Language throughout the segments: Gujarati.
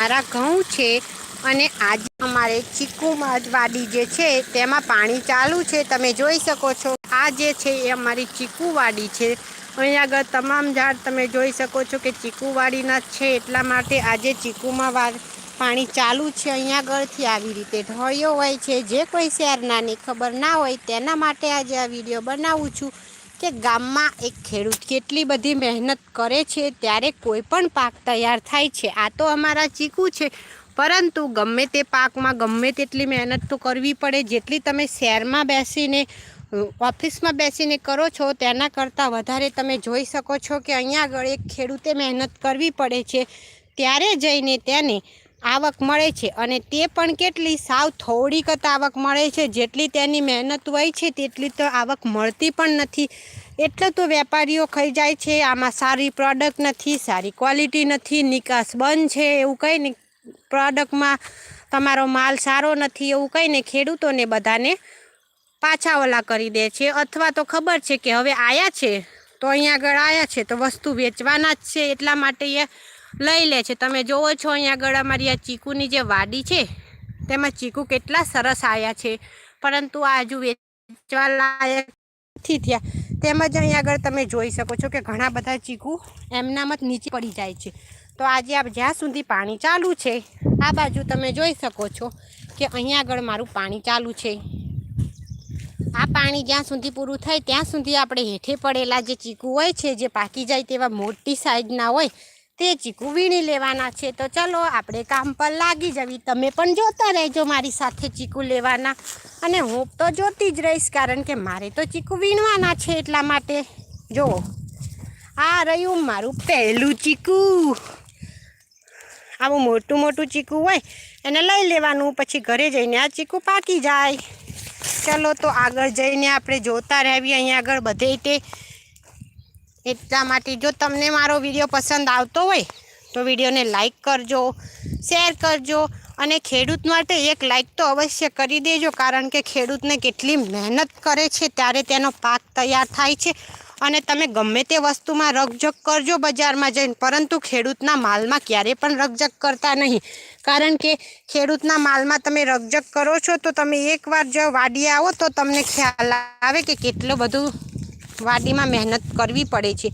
મારા ઘઉં છે અને આજે અમારે ચીકુ વાડી જે છે તેમાં પાણી ચાલુ છે. તમે જોઈ શકો છો, આ જે છે એ અમારી ચીકુ વાડી છે. અહીંયા આગળ તમામ ઝાડ તમે જોઈ શકો છો કે ચીકુ વાડીના છે એટલા માટે આજે ચીકુમાં વા, પાણી ચાલુ છે. અહીંયા આગળથી આવી રીતે ઢોયો હોય છે. જે કોઈ શહેરનાની ખબર ના હોય તેના માટે આજે આ વીડિયો બનાવું છું. કે ગામમાં એક ખેડૂત કેટલી બધી મહેનત કરે છે ત્યારે કોઈ પણ પાક તૈયાર થાય છે. આ તો અમારા ચીકુ છે. પરંતુ ગમે તે પાકમાં ગમે તેટલી મહેનત તો કરવી પડે. જેટલી તમે શહેરમાં બેસીને, ઓફિસમાં બેસીને કરો છો, તેના કરતાં વધારે તમે જોઈ શકો છો કે અહીંયા આગળ એક ખેડૂતે મહેનત કરવી પડે છે. ત્યારે જઈને તેને આવક મળે છે અને તે પણ કેટલી? સાવ થોડીક જ આવક મળે છે. જેટલી તેની મહેનત હોય છે, તેટલી તો આવક મળતી પણ નથી. એટલે તો વેપારીઓ ખાઈ જાય છે. આમાં સારી પ્રોડક્ટ નથી, સારી ક્વોલિટી નથી, નિકાસ બંધ છે એવું કંઈ પ્રોડક્ટમાં તમારો માલ સારો નથી એવું કહીને ખેડૂતોને બધાને પાછા ઓલા કરી દે છે. અથવા તો ખબર છે કે હવે આવ્યા છે, તો અહીંયા આગળ આવ્યા છે, તો વસ્તુ વેચવાના જ છે. એટલા માટે એ લઈ લે છે. તમે જોવો છો અહીંયા આગળ અમારી આ ચીકુની જે વાડી છે, તેમાં ચીકુ કેટલા સરસ આવ્યા છે. પરંતુ આ હજુ વેચવા લાયક નથી થયા. તેમજ અહીંયા આગળ તમે જોઈ શકો છો કે ઘણા બધા ચીકુ એમનામ જ નીચે પડી જાય છે. તો આજે આ જ્યાં સુધી પાણી ચાલુ છે, આ બાજુ તમે જોઈ શકો છો કે અહીંયા આગળ મારું પાણી ચાલુ છે. આ પાણી જ્યાં સુધી પૂરું થાય, ત્યાં સુધી આપણે હેઠે પડેલા જે ચીકુ હોય છે, જે પાકી જાય તેવા મોટી સાઈઝના હોય તે ચીકુ વીણી લેવાના છે. તો ચલો, આપણે કામ પર લાગી જવી. તમે પણ જોતા રહેજો મારી સાથે ચીકુ લેવાના. અને હું તો જોતી જ રહીશ, કારણ કે મારે તો ચીકુ વીણવાના છે એટલા માટે. જુઓ, આ રહ્યું મારું પહેલું ચીકુ. આવું મોટું મોટું ચીકુ હોય, એને લઈ લેવાનું, પછી ઘરે જઈને આ ચીકુ પાકી જાય. ચલો, તો આગળ જઈને આપણે જોતા રહેવી અહીંયા આગળ બધે તે એટલા માટે જો તમને મારો વીડિયો પસંદ આવતો હોય, તો વિડીયોને લાઈક કરજો, શેર કરજો અને ખેડૂત માટે એક લાઇક તો અવશ્ય કરી દેજો, કારણ કે ખેડૂતને કેટલી મહેનત કરે છે, ત્યારે તેનો પાક તૈયાર થાય છે અને તમે ગમે તે વસ્તુમાં રકઝક કરજો બજારમાં જઈને, પરંતુ ખેડૂતના માલમાં ક્યારે પણ રકઝક કરતા નહીં. કારણ કે ખેડૂતના માલમાં તમે રકઝક કરો છો, તો તમે એકવાર જો વાડી આવો, તો તમને ખ્યાલ આવે કે કેટલું બધું વાડીમાં મહેનત કરવી પડે છે.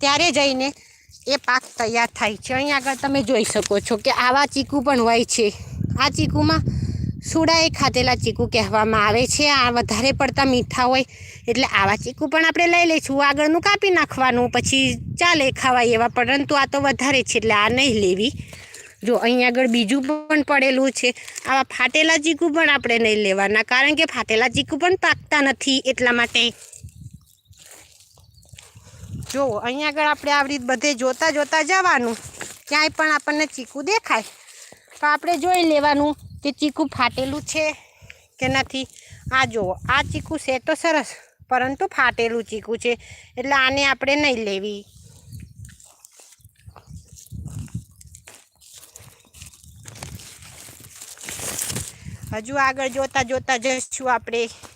ત્યારે જઈને એ પાક તૈયાર થાય છે. અહીં આગળ તમે જોઈ શકો છો કે આવા ચીકુ પણ હોય છે. આ ચીકુમાં સુડાએ ખાધેલા ચીકુ કહેવામાં આવે છે. આ વધારે પડતા મીઠા હોય એટલે આવા ચીકુ પણ આપણે લઈ લઈશું. આગળનું કાપી નાખવાનું, પછી ચાલે ખાવાય એવા, પરંતુ આ તો વધારે છે એટલે આ નહીં લેવી. જો, અહીં આગળ બીજું પણ પડેલું છે. આવા ફાટેલા ચીકુ પણ આપણે નહીં લેવાના, કારણ કે ફાટેલા ચીકુ પણ પાકતા નથી એટલા માટે જો અહીંયા આગળ આપણે આવી રીત બધે જોતા જોતા જવાનું. ક્યાંય પણ આપણને ચીકુ દેખાય. તો આપણે જોઈ લેવાનું કે ચીકુ ફાટેલું છે કે નથી. આ જુઓ આ ચીકુ છે તો સરસ, પરંતુ ફાટેલું ચીકુ છે, એટલે આને આપણે નહીં લેવી. હજુ આગળ જોતા જોતા જઈશું આપણે.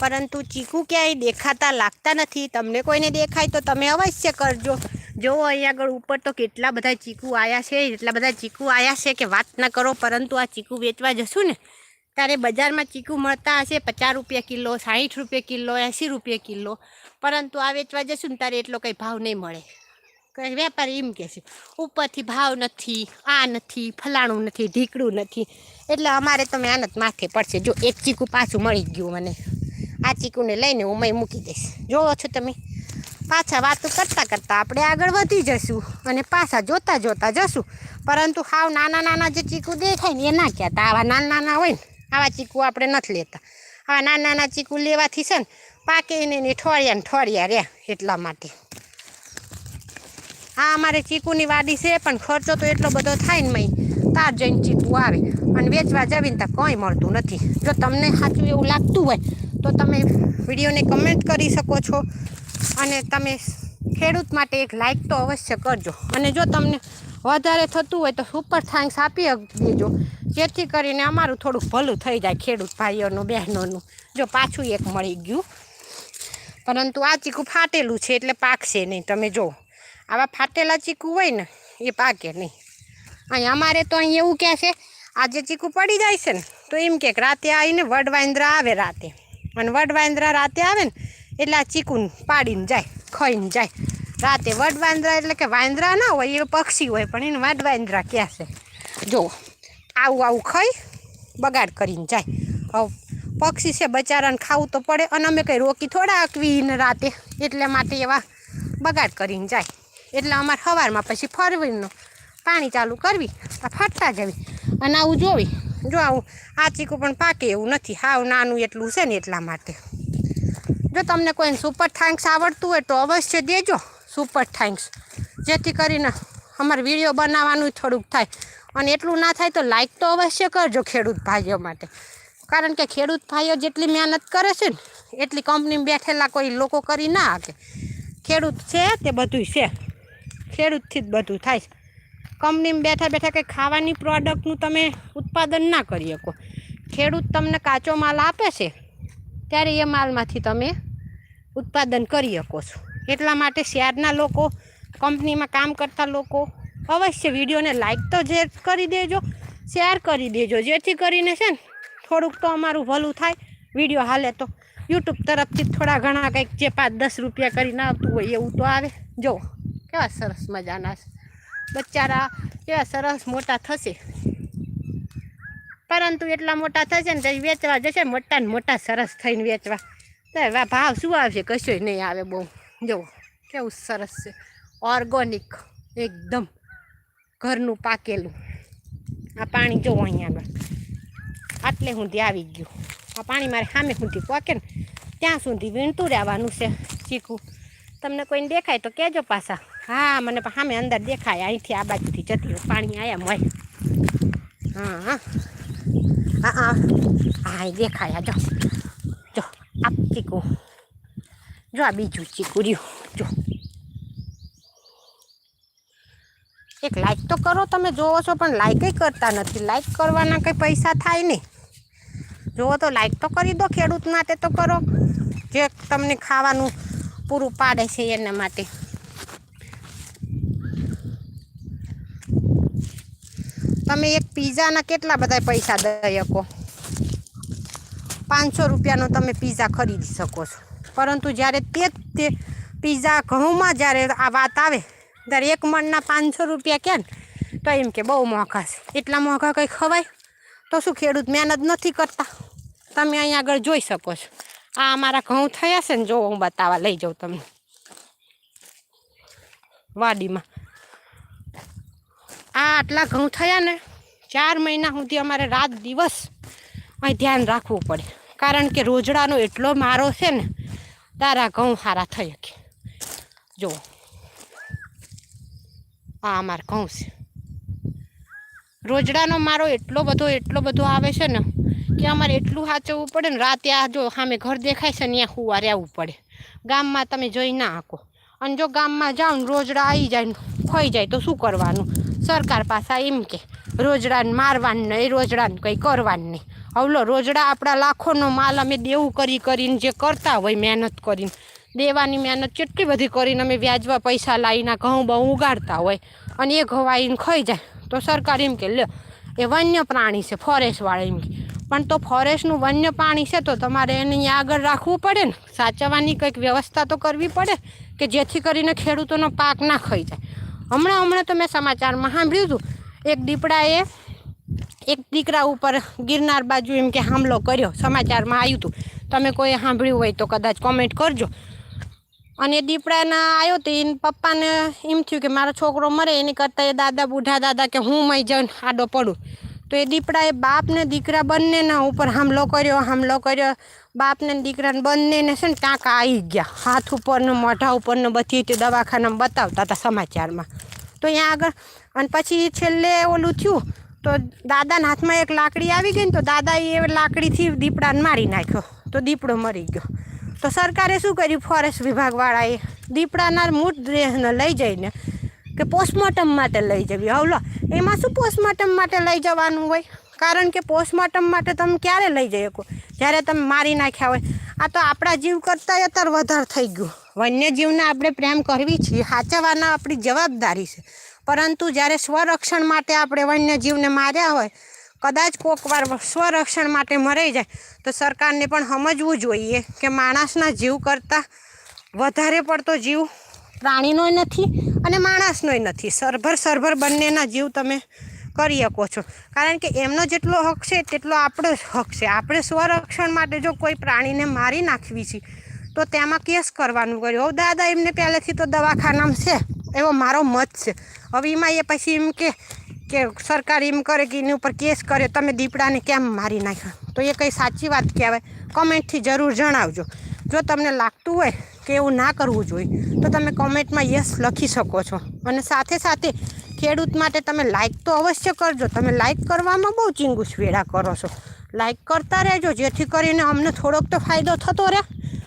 પરંતુ ચીકુ ક્યાંય દેખાતા લાગતા નથી. તમને કોઈને દેખાય તો તમે અવશ્ય કરજો. જો અહીંયા આગળ ઉપર તો કેટલા બધા ચીકુ આવ્યા છે, એટલા બધા ચીકુ આવ્યા છે કે વાત ન કરો, પરંતુ આ ચીકુ વેચવા જશું ને? ત્યારે બજારમાં ચીકુ મળતા હશે પચાસ રૂપિયા કિલો સાઠ રૂપિયા કિલો, એંસી રૂપિયા કિલો. પરંતુ આ વેચવા જશું ને ત્યારે એટલો કંઈ ભાવ નહીં મળે. વેપારી એમ કહે છે, ઉપરથી ભાવ નથી, આ નથી, ફલાણું નથી, ઢીકડું નથી. એટલે અમારે તો મહેનત માથે પડશે. જો એક ચીકુ પાછું મળી ગયું મને. આ ચીકુને લઈને હું મય મૂકી દઈશ. જોવો છો તમે? પાછા વાતો કરતાં કરતાં આપણે આગળ વધી જશું અને પાછા જોતા જોતા જશું. પરંતુ હાવ નાના નાના જે ચીકુ દેખાય ને એ ના કહેતા. આવા નાના નાના હોય ને, આવા ચીકુ આપણે નથી લેતા. આવા નાના નાના ચીકુ લેવાથી છે ને, પાકે એને ઠોળિયા ને ઠોળિયા રહ્યા એટલા માટે. આ અમારે ચીકુની વાડી છે, પણ ખર્ચો તો એટલો બધો થાય ને મય, તાર જઈને ચીકુ આવે. અને વેચવા જવીને તો કંઈ મળતું નથી. જો તમને સાચું એવું લાગતું હોય તો તમે વિડીયોને કમેન્ટ કરી શકો છો અને તમે ખેડૂત માટે એક લાઈક તો અવશ્ય કરજો. અને જો તમને વધારે થતું હોય તો સુપર થેન્ક્સ આપી દેજો. જેથી કરીને અમારું થોડુંક ભલું થઈ જાય ખેડૂત ભાઈઓનું, બહેનોનું. જો પાછું એક મળી ગયું. પરંતુ આ ચીકુ ફાટેલું છે એટલે પાકશે નહીં. તમે જુઓ આવા ફાટેલા ચીકુ હોય ને, એ પાકે નહીં. અહીં અમારે તો અહીં એવું કહે છે? આજે ચીકુ પડી જાય છે ને, તો એમ કે રાતે આવીને વડવાંદરા આવે રાતે. અને વડવાંદરા રાતે આવે ને, એટલે આ ચીકુન પાડીને જાય, ખાઈને જાય. રાતે વડવાંદરા એટલે કે વાંદરા ના હોય, એ પક્ષી હોય, પણ એને વડવાંદરા કહેશે જુઓ, આવું આવું ખાઈ, બગાડ કરીને જાય. હવે પક્ષી છે બચારાને ખાવું તો પડે, અને અમે કંઈ રોકી થોડા અકવીને રાતે, એટલે માટે એવા બગાડ કરીને જાય. એટલે અમારે સવારમાં પછી ફરવીનું પાણી ચાલુ કરવી ફરતા જવી. અને આવું જોવી. જો આવું આ ચીકુ પણ પાકે એવું નથી. હાવ નાનું એટલું છે ને એટલા માટે. જો તમને કોઈને સુપર થેન્ક્સ આવડતું હોય તો અવશ્ય દેજો સુપર થેન્ક્સ જેથી કરીને અમારે વીડિયો બનાવવાનું થોડુંક થાય. અને એટલું ના થાય તો લાઈક તો અવશ્ય કરજો ખેડૂત ભાઈઓ માટે. કારણ કે ખેડૂત ભાઈઓ જેટલી મહેનત કરે છે ને, એટલી કંપનીમાં બેઠેલા કોઈ લોકો કરી ના શકે. ખેડૂત છે તે બધું છે. ખેડૂતથી જ બધું થાય છે. કંપનીમાં બેઠા બેઠા કંઈ ખાવાની પ્રોડક્ટનું તમે ઉત્પાદન ના કરી શકો. ખેડૂત તમને કાચો માલ આપે છે, ત્યારે એ માલમાંથી તમે ઉત્પાદન કરી શકો છો. એટલા માટે શહેરના લોકો, કંપનીમાં કામ કરતા લોકો, અવશ્ય વિડીયોને લાઈક તો જે કરી દેજો, શેર કરી દેજો, જેથી કરીને છે ને, થોડુંક તો અમારું ભલું થાય વીડિયો હાલે તો. યુટ્યુબ તરફથી થોડા ઘણા કંઈક જે પાંચ દસ રૂપિયા કરીને આવતું હોય એવું તો આવે. જો, કેવા સરસ મજાના છે. બચારા કેવા સરસ મોટા થશે. પરંતુ એટલા મોટા થશે ને તો વેચવા જશે મોટા ને મોટા સરસ થઈને વેચવા. તો ભાવ શું આવશે? કશોય નહીં આવે બહુ. જુઓ, કેવું સરસ છે. ઓર્ગોનિક એકદમ ઘરનું પાકેલું. આ પાણી જોવો અહીંયા આગળ. આટલે સુધી આવી ગયું. આ પાણી મારે સામે સુધી પોકે ને ત્યાં સુધી વીણતું રહેવાનું છે. ચીકું, તમને કોઈને દેખાય તો કહેજો પાછા. હા, મને સામે અંદર દેખાય. અહીંથી આ બાજુથી જતી હોય. પાણી આયા હોય હા હા. હા હા. હા દેખાય. જો. જો, આ ચીકુ. જો, આ બીજું ચીકુ રહ્યું. જો. એક લાઈક તો કરો તમે, જોવો છો, પણ લાઈક કરતા નથી. લાઈક કરવાના કંઈ પૈસા થાય નહીં. જોવો તો લાઈક તો કરી દો, ખેડૂત માટે તો કરો. જે તમને ખાવાનું પૂરું પાડે છે એના માટે. તમે એક પીઝાના કેટલા બધા પૈસા દઈ શકો? પાંચસો રૂપિયાનો તમે પીઝા ખરીદી શકો છો. પરંતુ જ્યારે તે જ તે પીઝા ઘઉંમાં જ્યારે આ વાત આવે, ત્યારે એક મણના પાંચસો રૂપિયા કે તો એમ કે બહુ મોંઘા છે. એટલા મોંઘા કંઈ ખવાય? તો શું ખેડૂત મહેનત નથી કરતા? તમે અહીંયા આગળ જોઈ શકો છો. આ અમારા ઘઉં થયા છે ને જો હું બતાવવા લઈ જાઉં તમને. વાડીમાં. આ આટલા ઘઉં થયા ને, ચાર મહિના સુધી અમારે રાત દિવસ અહીં ધ્યાન રાખવું પડે. કારણ કે રોજડાનો એટલો મારો છે ને, તારા ઘઉં સારા થઈ શકે. જો આ અમારા ઘઉં છે. રોજડાનો મારો એટલો બધો એટલો બધો આવે છે ને, કે અમારે એટલું સાચવવું પડે ને, રાતે આ જો સામે ઘર દેખાય છે ને, ત્યાં હુવા રહેવું પડે. ગામમાં તમે જોઈ ના આકો અને જો ગામમાં જાઓ ને, રોજડા આવી જાય ને, ખોઈ જાય તો શું કરવાનું? સરકાર પાસે એમ કે, રોજડાને મારવાનું નહીં, રોજડાને કંઈ કરવાનું નહીં. હવલો રોજડા આપણા લાખોનો માલ અમે દેવું કરી કરીને જે કરતા હોય મહેનત કરીને, દેવાની મહેનત કેટલી બધી કરીને અમે વ્યાજવા પૈસા લાવીને ઘઉં બહુ ઉગાડતા હોય અને એ ઘવાઈને ખાઈ જાય. તો સરકાર એમ કે, લે, એ વન્ય પ્રાણી છે, ફોરેસ્ટવાળા એમ કે. પણ તો ફોરેસ્ટનું વન્ય પ્રાણી છે તો તમારે એને અહીંયા આગળ રાખવું પડે ને? સાચવવાની કંઈક વ્યવસ્થા તો કરવી પડે કે જેથી કરીને ખેડૂતોનો પાક ના ખાઈ જાય. હમણાં હમણાં તો મેં સમાચારમાં સાંભળ્યું હતું. એક દીપડાએ એક દીકરા ઉપર ગિરનાર બાજુ એમ કે હુમલો કર્યો. સમાચારમાં આવ્યું હતું. તમે કોઈ સાંભળ્યું હોય તો કદાચ કોમેન્ટ કરજો. અને દીપડાના આવ્યો તો એને પપ્પાને એમ થયું કે મારો છોકરો મરે, એની કરતાં એ દાદા બુઢા દાદા કે હું મય જઈને આડો પડું. તો એ દીપડાએ બાપને, દીકરા બંનેના ઉપર હુમલો કર્યો હુમલો કર્યો. બાપને દીકરાને બંનેને છે ને ટાંકા આવી ગયા. હાથ ઉપરનો, મોઢા ઉપરનો બધી રીતે દવાખાનામાં બતાવતા હતા સમાચારમાં. તો અહીંયા આગળ, અને પછી છેલ્લે ઓલું થયું, તો દાદાના હાથમાં એક લાકડી આવી ગઈ ને તો દાદાએ એ લાકડીથી દીપડાને મારી નાખ્યો. તો દીપડો મરી ગયો. તો સરકારે શું કર્યું? ફોરેસ્ટ વિભાગવાળાએ દીપડાના મૃતદેહને લઈ જઈને કે પોસ્ટમોર્ટમ માટે લઈ જવી. હવલો એમાં શું પોસ્ટમોર્ટમ માટે લઈ જવાનું હોય? કારણ કે પોસ્ટમોર્ટમ માટે તમે ક્યારે લઈ જઈ શકો? જ્યારે તમે મારી નાખ્યા હોય. આ તો આપણા જીવ કરતાં અત્યારે વધારે થઈ ગયું. વન્યજીવને આપણે પ્રેમ કરવી છીએ સાચવવાના આપણી જવાબદારી છે. પરંતુ જ્યારે સ્વરક્ષણ માટે આપણે વન્યજીવને માર્યા હોય, કદાચ કોકવાર સ્વરક્ષણ માટે મરાઈ જાય, તો સરકારને પણ સમજવું જોઈએ કે માણસના જીવ કરતાં વધારે પડતો જીવ પ્રાણીનોય નથી અને માણસનોય નથી. સરભર સરભર બંનેના જીવ તમે કરી શકો છો. કારણ કે એમનો જેટલો હક છે, તેટલો આપણો હક છે. આપણે સ્વરક્ષણ માટે જો કોઈ પ્રાણીને મારી નાખવી છે, તો તેમાં કેસ કરવાનું કર્યું. હવે દાદા એમને પહેલેથી તો દવાખાનામાં છે, એવો મારો મત છે. હવે એમાં એ પછી એમ કે કે સરકાર એમ કરે કે એની ઉપર કેસ કરે, તમે દીપડાને કેમ મારી નાખ્યા? તો એ કંઈ સાચી વાત કહેવાય. કમેન્ટથી જરૂર જણાવજો. જો તમને લાગતું હોય કે એવું ના કરવું જોઈએ, તો તમે કોમેન્ટમાં યસ લખી શકો છો. અને સાથે સાથે ખેડૂત માટે તમે લાઇક તો અવશ્ય કરજો. તમે લાઇક કરવામાં બહુ ચીંગુસ વેળા કરો છો. લાઇક કરતા રહેજો, જેથી કરીને અમને થોડોક તો ફાયદો થતો રહે.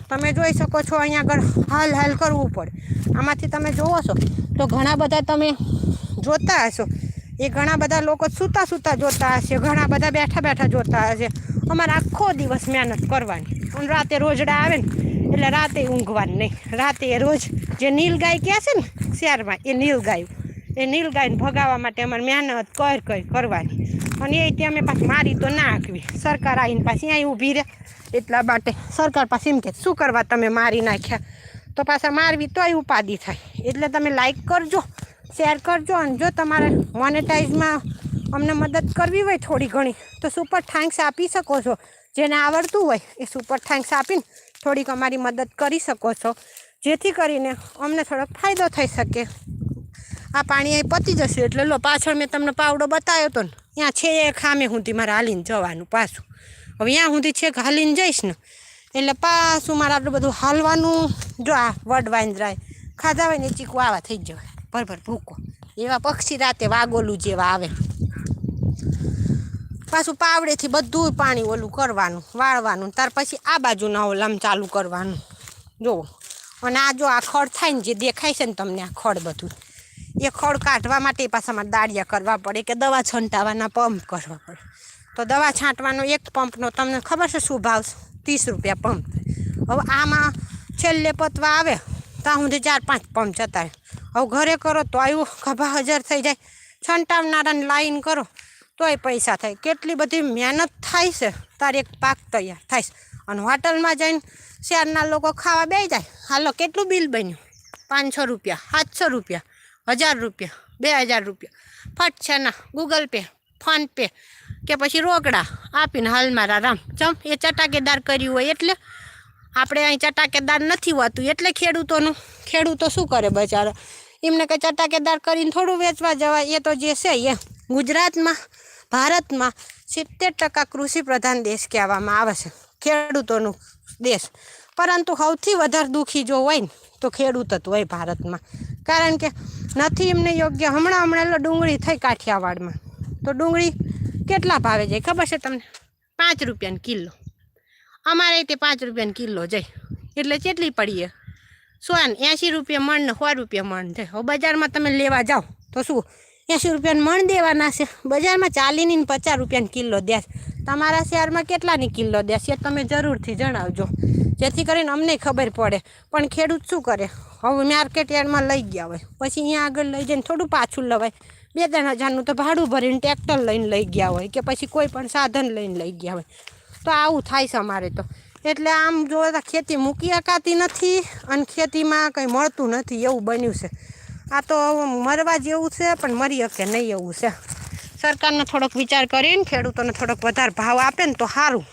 તમે જોઈ શકો છો અહીંયા આગળ હાલ હાલ કરવું પડે. આમાંથી તમે જોવો છો તો ઘણા બધા તમે જોતા હશો. એ ઘણા બધા લોકો સૂતા સૂતા જોતા હશે, ઘણા બધા બેઠા બેઠા જોતા હશે. અમારે આખો દિવસ મહેનત કરવાની. અને રાતે રોજડા આવે ને, એટલે રાતે ઊંઘવાની નહીં. રાતે રોજ જે નીલગાય કહે છે ને શહેરમાં એ નીલગાય એ નીલગાયને ભગાવવા માટે અમારે મહેનત કર કર કરવાની. અને એ ત્યાં અમે પાછી મારી તો ના આંકવી સરકાર આવીને પાછી અહીં ઊભી રહે એટલા માટે. સરકાર પાસે એમ કે, શું કરવા તમે મારી નાખ્યા? તો પાછા મારવી તોય ઉપાધિ થાય. એટલે તમે લાઈક કરજો શેર કરજો, અને જો તમારે મોનેટાઇઝમાં અમને મદદ કરવી હોય થોડી ઘણી, તો સુપર થેન્ક્સ આપી શકો છો. જેને આવડતું હોય એ સુપર થેન્ક્સ આપીને થોડીક અમારી મદદ કરી શકો છો. જેથી કરીને અમને થોડોક ફાયદો થઈ શકે. આ પાણી અહીં પતી જશે એટલે લો, પાછળ મેં તમને પાવડો બતાવ્યો હતો ને, ત્યાં છે એ ખામે સુધી મારે હાલીને જવાનું પાછું. હવે ત્યાં સુધી છેક હાલીને જઈશ ને, એટલે પાછું મારે આટલું બધું હાલવાનું, જો આ વડ વાંદરાય ખાધા હોય ને ચીકુ આવા થઈ જવાય, ભરભર ભૂકો. એવા પક્ષી રાતે વાગોલું જેવા આવે. પાછું પાવડેથી બધું પાણી ઓલું કરવાનું, વાળવાનું ત્યાર પછી આ બાજુના ઓલામ ચાલુ કરવાનું. જુઓ અને આ જો આ ખડ થાય ને જે દેખાય છે ને તમને આ ખડ બધું એ ખડ કાઢવા માટે પાછા મારે દાળિયા કરવા પડે કે દવા છંટાવાના પંપ કરવા પડે. તો દવા છાંટવાનો એક પંપનો તમને ખબર છે શું ભાવ? ત્રીસ રૂપિયા પંપ. હવે આમાં છેલ્લે પતવા આવે ત્યાં સુધી ચાર પાંચ પંપ જતા હવે ઘરે કરો તો આવ્યું ખભા હજાર થઈ જાય. છંટાવનારાને લાઈન કરો, તોય પૈસા થાય. કેટલી બધી મહેનત થાય છે. તારે એક પાક તૈયાર થાય છે. અને હોટલમાં જઈને શહેરના લોકો ખાવા બે જાય. હાલો, કેટલું બિલ બન્યું? પાંચસો રૂપિયા, સાતસો રૂપિયા. હજાર રૂપિયા, બે હજાર રૂપિયા. ફટ છે ના ગૂગલ પે ફોન પે કે પછી રોકડા આપીને હાલ મારા રામ. ચમ, એ ચટાકેદાર કર્યું હોય એટલે આપણે અહીં ચટાકેદાર નથી હોતું, એટલે ખેડૂતોનું, ખેડૂતો શું કરે બચારા? એમને કંઈ ચટાકેદાર કરીને થોડું વેચવા જવાય, એ તો જે છે એ ગુજરાતમાં, ભારતમાં સિત્તેર ટકા કૃષિ પ્રધાન દેશ કહેવામાં આવે છે, ખેડૂતોનું દેશ. પરંતુ સૌથી વધારે દુઃખી જો હોય ને, તો ખેડૂત જ હોય ભારતમાં. કારણ કે નથી એમને યોગ્ય. હમણાં હમણાં ડુંગળી થઈ કાઠિયાવાડમાં. તો ડુંગળી કેટલા ભાવે જાય? ખબર છે તમને? પાંચ રૂપિયાની કિલો. અમારે તે પાંચ રૂપિયાની કિલો જાય. એટલે કેટલી પડીએ? સો ને એંશી રૂપિયા મણ ને સો રૂપિયા મણ જાય હવે બજારમાં તમે લેવા જાઓ. તો શું? એંશી રૂપિયાનું મણ દેવાના છે. બજારમાં ચાલીની ને પચાસ રૂપિયાની કિલો દે તમારા શહેરમાં કેટલાની કિલો દે છે તમે જરૂરથી જણાવજો. જેથી કરીને અમને ખબર પડે. પણ ખેડૂત શું કરે? હવે માર્કેટ યાર્ડમાં લઈ ગયા હોય. પછી અહીંયા આગળ લઈ જઈને થોડું પાછું લવાય. બે ત્રણ હજારનું તો ભાડું ભરીને ટ્રેક્ટર લઈને લઈ ગયા હોય કે પછી કોઈ પણ સાધન લઈને લઈ ગયા હોય. તો આવું થાય છે અમારે તો. એટલે આમ જોતા ખેતી મૂકી શકાતી નથી અને ખેતીમાં કંઈ મળતું નથી એવું બન્યું છે. આ તો મરવા જેવું છે પણ મરી શકે નહીં એવું છે. સરકારનો થોડોક વિચાર કરીને ખેડૂતોને થોડોક વધારે ભાવ આપે ને તો સારું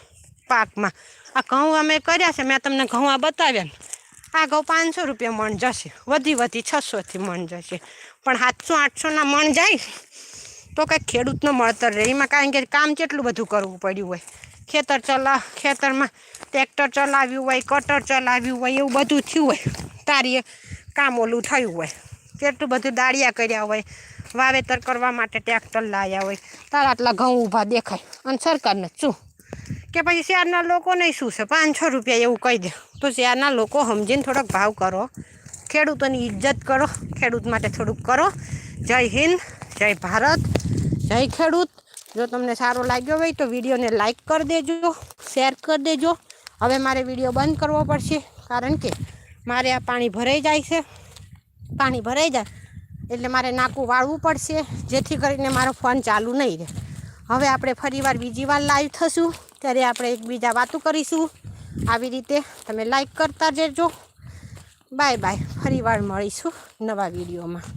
પાકમાં. આ ઘઉં અમે કર્યા છે, મેં તમને ઘઉં બતાવ્યા બતાવ્યા ને આ ઘઉં પાંચસો રૂપિયા મણ જશે. વધી વધી છસોથી મણ જશે. પણ સાતસો, આઠસોના મણ જાય, તો કંઈક ખેડૂતનો મળતર રહે. એમાં કારણ કે કામ કેટલું બધું કરવું પડ્યું હોય? ખેતર ચલા, ખેતરમાં ટ્રેક્ટર ચલાવ્યું હોય, કટર ચલાવ્યું હોય, એવું બધું થયું હોય. તારીએ કામ ઓલું થયું હોય. કેટલું બધું દાળિયા કર્યા હોય, વાવેતર કરવા માટે ટ્રેક્ટર લાવ્યા હોય. તારા આટલા ઘઉં ઊભા દેખાય. અને સરકારને શું? કે પછી શહેરના લોકોને શું છે? પાંચસો રૂપિયા એવું કહી દે. તો શહેરના લોકો સમજીને થોડોક ભાવ કરો. ખેડૂતોની ઇજ્જત કરો. ખેડૂત માટે થોડુંક કરો. જય હિન્દ, જય ભારત, જય ખેડૂત. જો તમને સારો લાગ્યો હોય તો વિડીયોને લાઈક કરી દેજો, શેર કરી દેજો. હવે મારે વીડિયો બંધ કરવો પડશે કારણ કે મારે આ પાણી ભરાઈ જાય છે. પાણી ભરાઈ જાય એટલે મારે નાકું વાળવું પડશે. જેથી કરીને મારો ફોન ચાલુ નહીં રહે. હવે આપણે ફરીવાર બીજી વાર લાઈવ થશું. ત્યારે આપણે એકબીજા વાતો કરીશું. આવી રીતે તમે લાઈક કરતા જજો બાય બાય ફરી વાર મળીશું નવા વિડીયોમાં.